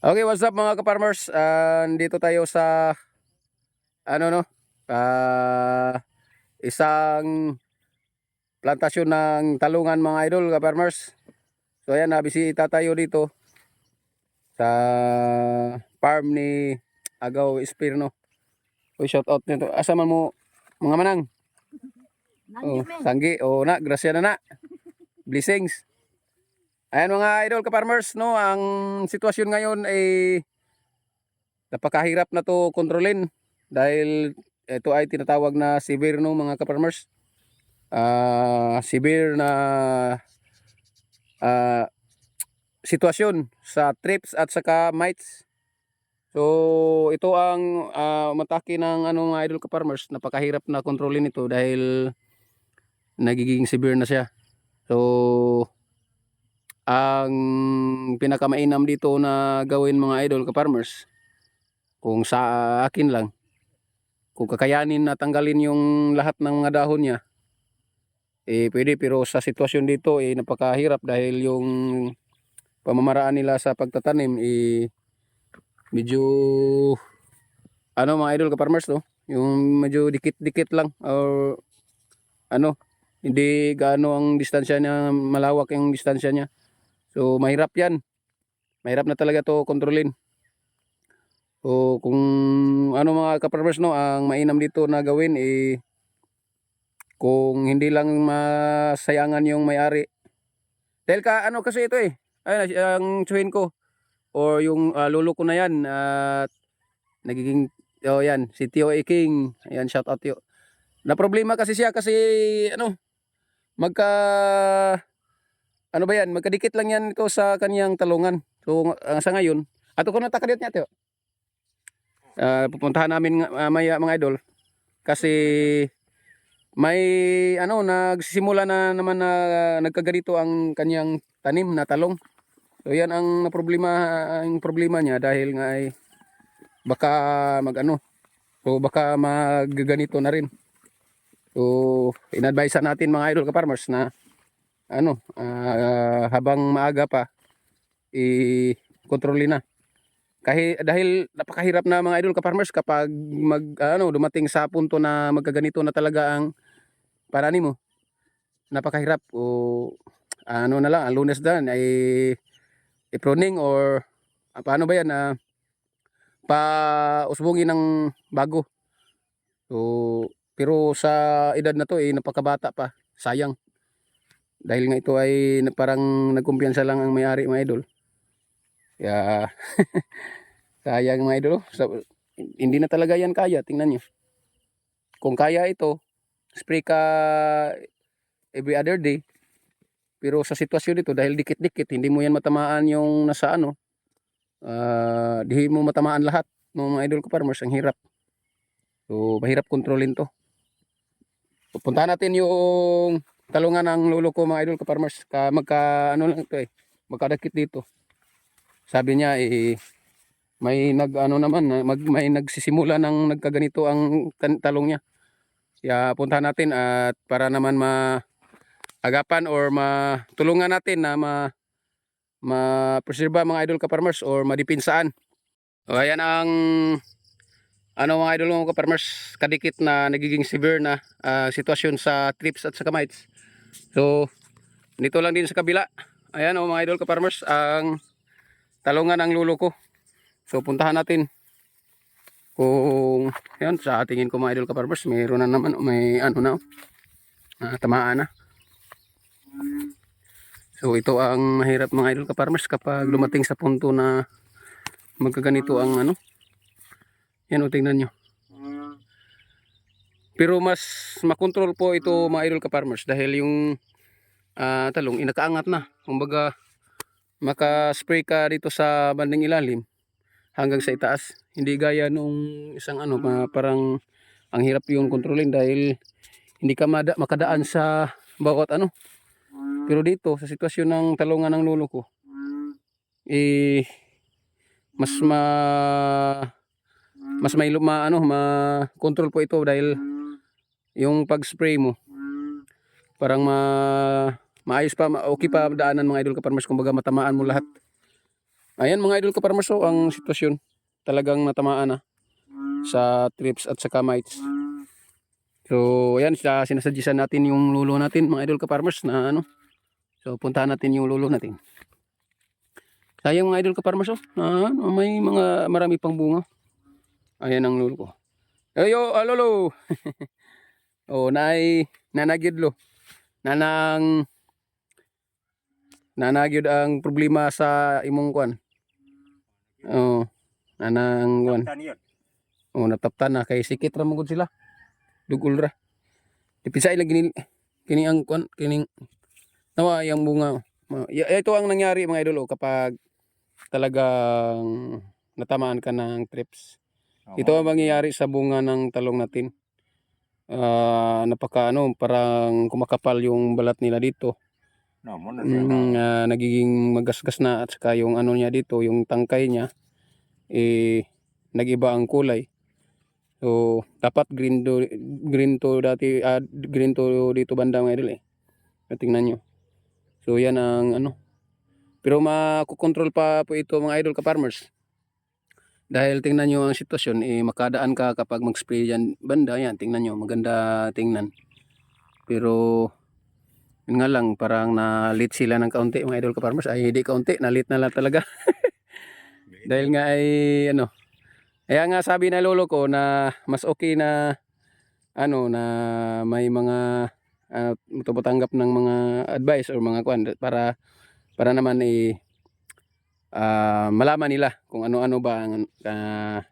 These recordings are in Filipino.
Okay, what's up mga ka-farmers? Ah, dito tayo sa ano no? Ah, isang plantasyon ng talungan mga idol ka-farmers. So ayan, nabisita tayo dito sa farm ni Agaw Espirno. Uy, shout out nito. Asa man mo mga manang? Oh, sanggi. Oh, na, grasya na na. Blessings. Ayan mga idol ka-farmers, no, ang sitwasyon ngayon ay napakahirap na to kontrolin dahil ito ay tinatawag na severe no mga ka-farmers. Ah, severe na ah, sitwasyon sa trips at saka mites. So ito ang ah, umatake ng ano mga idol ka-farmers, napakahirap na kontrolin ito dahil nagiging severe na siya. So ang pinakamainam dito na gawin mga idol ka farmers kung sa akin lang kung kakayanin na tanggalin yung lahat ng mga dahon niya eh pwede. Pero sa sitwasyon dito eh napakahirap dahil yung pamamaraan nila sa pagtatanim eh medyo ano mga idol ka farmers no? Yung medyo dikit-dikit lang or ano hindi gaano ang distansya niya malawak yung distansya niya So mahirap 'yan. Mahirap na talaga 'to kontrolin. So kung ano mga ka-farmers no, ang mainam dito na gawin eh kung hindi lang masayangan yung may-ari. Dahil ka ano kasi ito eh. Ayun ang tsuhin ko or yung ah, lolo ko na 'yan at nagiging oh yan si Tio A. King. Ayan shout out Tio. Na problema kasi siya kasi ano magka ano ba yan? Magkadikit lang yan ko sa kaniyang talungan. So uh, sa ngayon, ato ko na takadit niya, Teo. Uh, pupuntahan namin nga- mamaya mga idol kasi may ano nagsisimula na naman na nagkaganito ang kaniyang tanim na talong. So yan ang problema ang problema niya dahil nga ay baka magano so baka magganito na rin. So inadvise natin mga idol ka farmers na ano, ah, habang maaga pa, i-kontrolin na. Kahit dahil napakahirap na mga idol ka-farmers kapag mag ano dumating sa punto na magkaganito na talaga ang panani mo. Napakahirap o ano na lang, ang lunes dan ay i-pruning or ah, paano ba yan na pa usbungin ng bago. So pero sa edad na to eh napakabata pa, sayang dahil nga ito ay parang nagkumpiyansa lang ang may-ari mga idol. Kaya sayang mga idol. oh. Sa, hindi na talaga yan kaya, tingnan nyo. Kung kaya ito, spray ka every other day. Pero sa sitwasyon dito, dahil dikit-dikit, hindi mo yan matamaan yung nasa ano. ah di mo matamaan lahat ng mga idol ko farmers, ang hirap. So, mahirap kontrolin to. Pupuntahan natin yung talungan ng lolo ko mga idol ka farmers ka magka ano lang ito eh magkadakit dito. Sabi niya eh may nag ano naman na- mag, may nagsisimula ng nagkaganito ang talong niya. Kaya puntahan natin at para naman ma agapan or matulungan natin na ma ma-preserve mga idol ka farmers or madipinsaan. O ayan ang ano mga idol mga ka kadikit na nagiging severe na ah, sitwasyon sa trips at sa mites So, dito lang din sa kabila. Ayan o mga idol ka farmers, ang talungan ng lulo ko. So, puntahan natin. Kung, yan, sa tingin ko mga idol ka farmers, mayroon na naman, may ano na, oh, ah, tamaan na. So, ito ang mahirap mga idol ka farmers kapag lumating sa punto na magkaganito ang ano. Yan o, tingnan nyo. Pero mas makontrol po ito mga idol ka farmers dahil yung ah, talong inakaangat na. Kumbaga maka-spray ka dito sa banding ilalim hanggang sa itaas. Hindi gaya nung isang ano pa- parang ang hirap yung kontrolin dahil hindi ka makadaan sa bawat ano. Pero dito sa sitwasyon ng talungan ng lolo ko eh mas ma mas may luma ano ma control po ito dahil yung pag-spray mo parang ma maayos pa ma- okay pa daanan mga idol ka farmers kumbaga matamaan mo lahat Ayan mga idol ka-farmers, so ang sitwasyon. Talagang natamaan na sa trips at sa mites. So, ayan, sa sinasagyasan natin yung lulo natin, mga idol ka-farmers, na ano. So, puntahan natin yung lulo natin. Sayang mga idol ka-farmers, oh. na, ano, may mga marami pang bunga. Ayan ang lulo ko. Ayo, ah, oh, nay, nanagidlo. Nanang, nanagyod ang problema sa imong kwan. Oh, nanang kwan. Oh, nataptan na kay sikit ra magud sila. Dugul ra. Dipisay lagi ni kini ang kwan kining nawa yung bunga. Ito ang nangyari mga idol oh, kapag talagang natamaan ka ng trips. Ito ang mangyayari sa bunga ng talong natin. Ah, napaka ano, parang kumakapal yung balat nila dito. No, mo na siya. Mm, ah, nagiging magasgas na at saka yung ano niya dito, yung tangkay niya eh nagiba ang kulay. So, dapat green to green to dati ah, green to dito banda mga idol eh. Tingnan nyo. So, yan ang ano. Pero makukontrol pa po ito mga idol ka farmers. Dahil tingnan nyo ang sitwasyon, eh, makadaan ka kapag mag-spray yan banda, yan, tingnan nyo, maganda tingnan. Pero, yun nga lang, parang na-lit sila ng kaunti mga idol ka farmers. Ay, hindi kaunti, na-lit na lang talaga. Dahil nga ay, ano, kaya nga sabi na lolo ko na mas okay na, ano, na may mga, uh, tumatanggap ng mga advice or mga kwan para, para naman eh, ah, malaman nila kung ano-ano ba ang ah,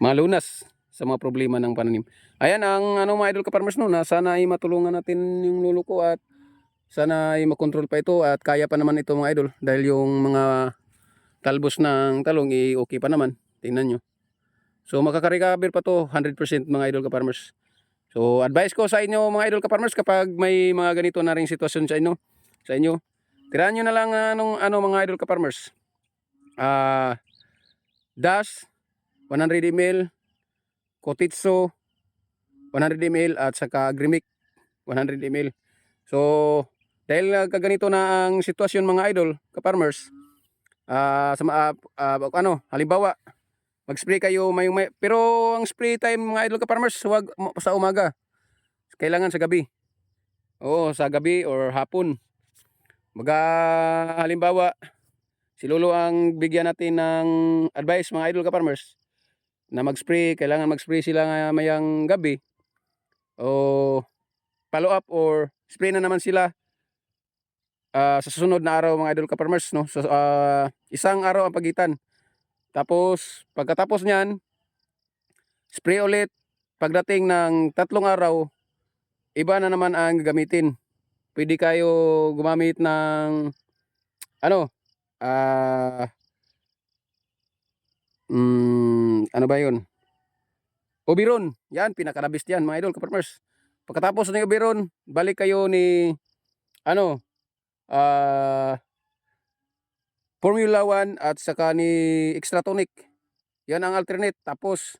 mga lunas sa mga problema ng pananim. Ayan ang ano mga idol ka-farmers no, na sana ay matulungan natin yung lolo ko at sana ay makontrol pa ito at kaya pa naman ito mga idol dahil yung mga talbos ng talong eh, okay pa naman. Tingnan nyo. So makaka-recover pa to 100% mga idol ka-farmers. So advice ko sa inyo mga idol ka-farmers kapag may mga ganito na ring sitwasyon sa inyo, sa inyo, tirahan nyo na lang ah, anong ano mga idol ka-farmers. Ah, dash 100 ml, Kotitso 100 ml at saka Grimic 100 ml. So dahil uh, kaganito na ang sitwasyon mga idol, ka-farmers, ah sa ah, ah, ano, halimbawa, mag-spray kayo may, may pero ang spray time mga idol ka-farmers, mo- sa umaga. Kailangan sa gabi. Oo, sa gabi or hapon. Baga halimbawa, si Lolo ang bigyan natin ng advice mga idol ka-farmers na mag-spray, kailangan mag-spray sila mayang gabi o follow up or spray na naman sila ah, sa susunod na araw mga idol ka-farmers no? So, ah, isang araw ang pagitan. Tapos pagkatapos niyan spray ulit. Pagdating ng tatlong araw iba na naman ang gagamitin. Pwede kayo gumamit ng ano ah mm, ano ba yun Oberon yan pinakarabist yan mga idol ka-farmers pagkatapos ng Oberon balik kayo ni ano ah Formula 1 at saka ni Extra Tonic. Yan ang alternate. Tapos,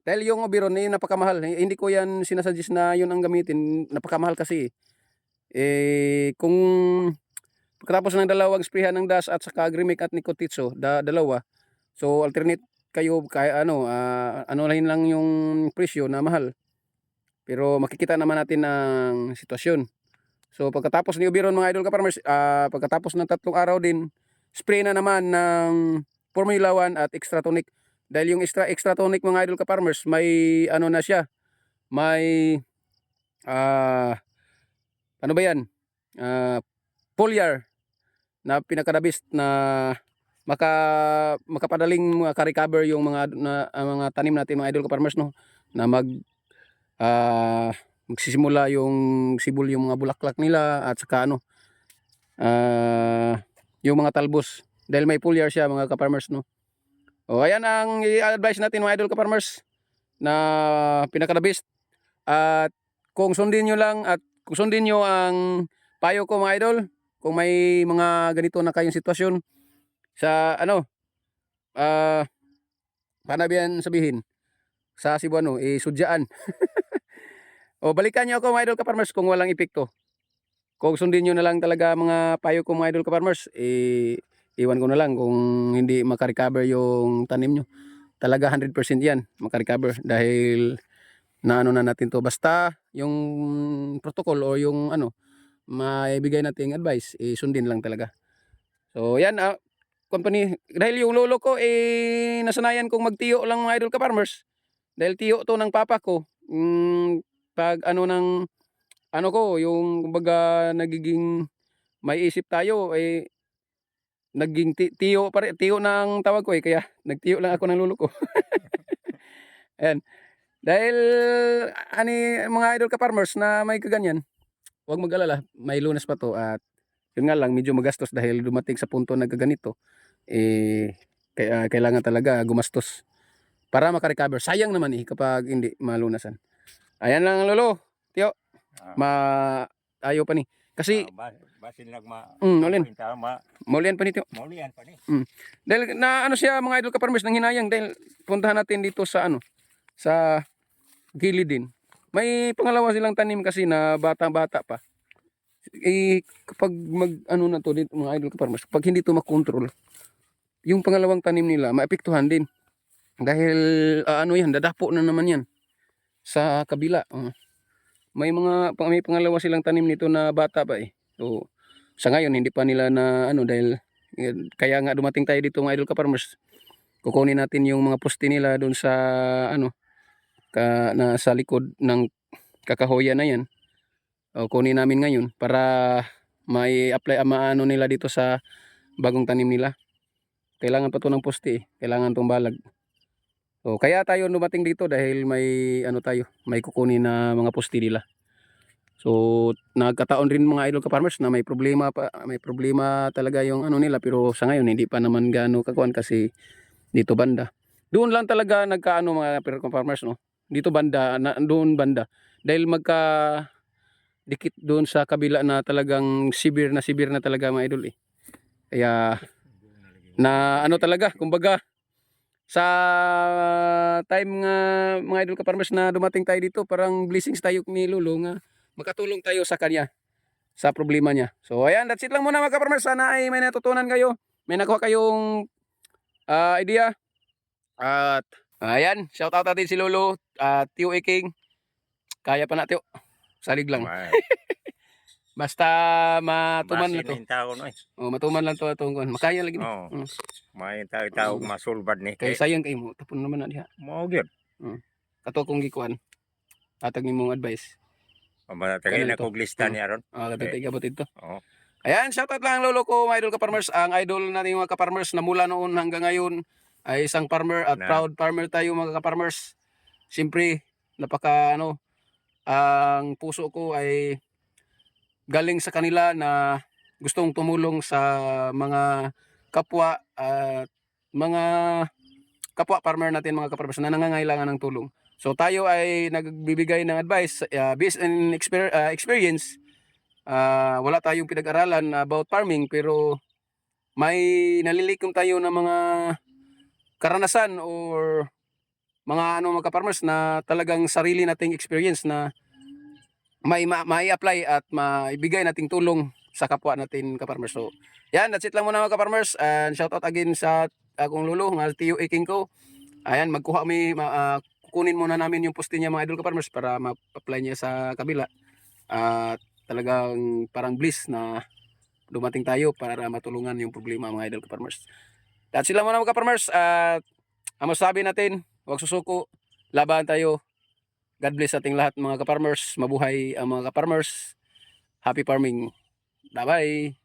dahil yung Oberon eh, napakamahal. Eh, Hindi ko yan sinasuggest na yun ang gamitin. Napakamahal kasi. Eh, kung pagkatapos ng dalawang sprayhan ng DAS at saka Agrimic at Nicotitso, da, dalawa. So, alternate kayo kaya ano, ah, ano lang yung presyo na mahal. Pero makikita naman natin ang sitwasyon. So pagkatapos ni Oberon mga idol ka-farmers, ah, pagkatapos ng tatlong araw din, spray na naman ng Formula 1 at Extra Tonic. Dahil yung extra extra tonic mga idol ka-farmers, may ano na siya, may ah ano ba yan? Ah, foliar na pinakadabist na maka makapadaling maka-recover yung mga na, mga tanim natin mga idol ka-farmers no? Na mag ah magsisimula yung sibol yung mga bulaklak nila at saka ano ah yung mga talbos. Dahil may foliar siya mga ka-farmers no? O ayan ang i-advise natin mga idol ka-farmers na pinaka-best at kung sundin nyo lang at kung sundin nyo ang payo ko mga idol kung may mga ganito na kayong sitwasyon sa ano ah paano ba yan sabihin? Sa Cebuano eh sudyaan o balikan nyo ako mga idol ka-farmers kung walang epekto. Kung sundin nyo na lang talaga mga payo ko mga idol ka-farmers, eh, iwan ko na lang kung hindi makarecover yung tanim nyo. Talaga 100% yan makarecover dahil naano na natin to. Basta yung protocol o yung ano maibigay nating advice eh, sundin lang talaga. So yan ah, company dahil yung lolo ko eh nasanayan kong magtiyo lang mga idol ka farmers. Dahil tiyo to ng papa ko. Mm, pag ano ng ano ko yung kumbaga nagiging may isip tayo eh naging ti- tiyo pare tiyo ng tawag ko eh kaya nagtiyo lang ako ng lolo ko. Ayan. Dahil ani mga idol ka farmers na may kaganyan, huwag mag-alala, may lunas pa to at yun nga lang medyo magastos dahil dumating sa punto na gaganito eh kaya kailangan talaga gumastos para makarecover. Sayang naman eh kapag hindi malunasan. Ayan lang lolo, Ah, ma ayaw pa ni. Kasi ah, ba- basin lang ma mm, ulin, maulian pa nito. maulian pa ni. Dahil na ano siya mga idol ka farmers nang hinayang dahil puntahan natin dito sa ano sa gilid din. May pangalawa silang tanim kasi na bata-bata pa. Eh kapag mag ano na to dito mga idol ka farmers, pag hindi to makontrol, yung pangalawang tanim nila maapektuhan din. Dahil ah, ano yan, dadapo na naman yan sa kabila. Oh. may mga may pangalawa silang tanim nito na bata pa eh. So sa ngayon hindi pa nila na ano dahil eh, kaya nga dumating tayo dito mga idol ka farmers. Kukunin natin yung mga poste nila doon sa ano ka na sa likod ng kakahoyan na yan. O kunin namin ngayon para may apply maano nila dito sa bagong tanim nila. Kailangan pa to ng poste, eh. kailangan tong balag. So kaya tayo dumating dito dahil may ano tayo, may kukunin na mga poste nila. So nagkataon rin mga idol ka farmers na may problema pa, may problema talaga yung ano nila pero sa ngayon hindi pa naman gaano kakuan kasi dito banda. Doon lang talaga nagkaano mga farmers no. Dito banda, na, doon banda. Dahil magka dikit doon sa kabila na talagang sibir na sibir na talaga mga idol eh. Kaya na ano talaga, kumbaga sa time nga mga idol ka farmers na dumating tayo dito, parang blessings tayo ni Lolo nga makatulong tayo sa kanya sa problema niya. So ayan, that's it lang muna mga ka-farmers. Sana ay may natutunan kayo. May nakuha kayong ah, idea. At ayan, shout out natin si Lolo at Tio Eking. Kaya pa na Tio. Salig lang. Basta matuman basin to. tao no. eh. Oh, matuman lang to atong kuan. Makaya lagi. ni. Oh. Mm. May tao tao Mm. masulbad ni. Kay sayang kay mo. Tapon naman na diha. mo gyud. Kato kong gikuan. Atag nimong advice. Mamatagay Ganun na kog lista Mm. ni aron. Ah, kato Okay. tayo kapatid to. Oo. Ayan, shoutout lang lolo ko, mga idol ka-farmers. Ang idol natin mga ka-farmers na mula noon hanggang ngayon ay isang farmer at Na. proud farmer tayo mga ka-farmers. Siyempre, napaka ano, ang puso ko ay galing sa kanila na gustong tumulong sa mga kapwa at mga kapwa farmer natin mga ka-farmers na nangangailangan ng tulong. So tayo ay nagbibigay ng advice uh, based on exper- uh, experience Ah, wala tayong pinag-aralan about farming pero may nalilikom tayo ng mga karanasan or mga ano mga farmers na talagang sarili nating experience na may ma- mai-apply at maibigay nating tulong sa kapwa natin ka-farmers. So, yan, that's it lang muna mga ka-farmers. And shout out again sa akong lulo, nga Tio Iking ko. Ayan, magkuha kami, ma- ah, kukunin muna namin yung poste niya mga idol ka-farmers para ma-apply niya sa kabila. At talagang parang bliss na dumating tayo para matulungan yung problema mga idol ka-farmers. That's sila muna mga ka-farmers at ang masasabi natin, huwag susuko, laban tayo. God bless ating lahat mga ka-farmers. Mabuhay ang mga ka-farmers. Happy farming. Bye-bye.